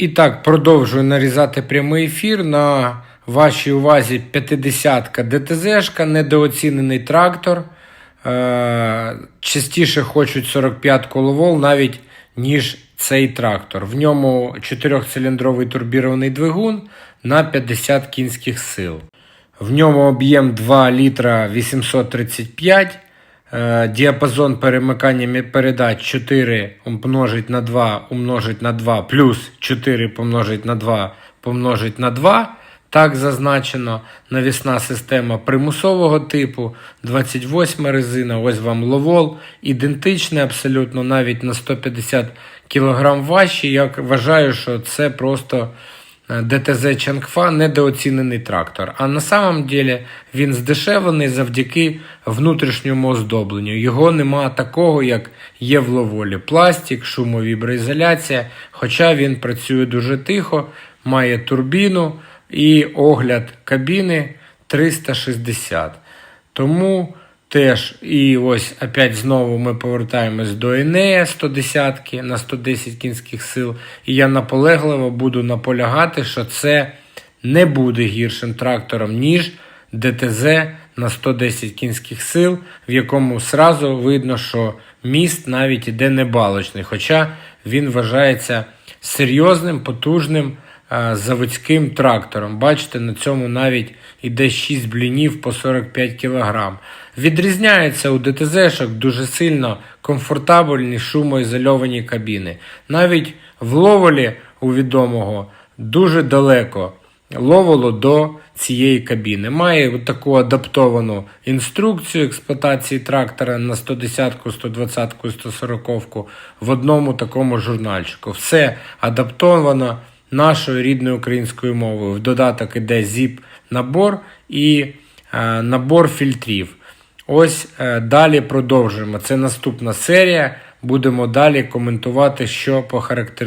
І так, продовжую нарізати прямий ефір. На вашій увазі 50-ка ДТЗ-шка, недооцінений трактор. Е, частіше хочуть 45 коловол навіть ніж цей трактор. В ньому 4-циліндровий турбірований двигун на 50 кінських сил. В ньому об'єм 2 літра 835. Е, Діапазон перемикання передач 4 умножить на 2 умножить на 2 плюс 4 помножить на 2 помножить на 2. Так зазначено. Навісна система примусового типу, 28 резина, ось вам ловол. Ідентичне абсолютно навіть на 150 кг важче. Я вважаю, що це просто ДТЗ Чангфа недооцінений трактор. А на самом деле він здешевлений завдяки внутрішньому оздобленню. Його нема такого, як є в ловолі. Пластик, шумовіброізоляція. Хоча він працює дуже тихо, має турбіну і огляд кабіни 360. Тому теж, і ось опять знову ми повертаємось до Енея 110 на 110 кінських сил. І я наполегливо буду наполягати, що це не буде гіршим трактором, ніж ДТЗ на 110 кінських сил, в якому сразу видно, що міст навіть іде не балочний, хоча він вважається серйозним, потужним заводським трактором. Бачите, на цьому навіть іде 6 блінів по 45 кг. Відрізняється у ДТЗ-шок дуже сильно комфортабельні шумоізольовані кабіни. Навіть в ловолі у відомого дуже далеко ловоло до цієї кабіни. Має таку адаптовану інструкцію експлуатації трактора на 110, 120, 140 в одному такому журнальчику. Все адаптовано нашою рідною українською мовою. В додаток іде zip набор і е, набор фільтрів. Ось е, далі продовжуємо. Це наступна серія. Будемо далі коментувати, що по характеристикам.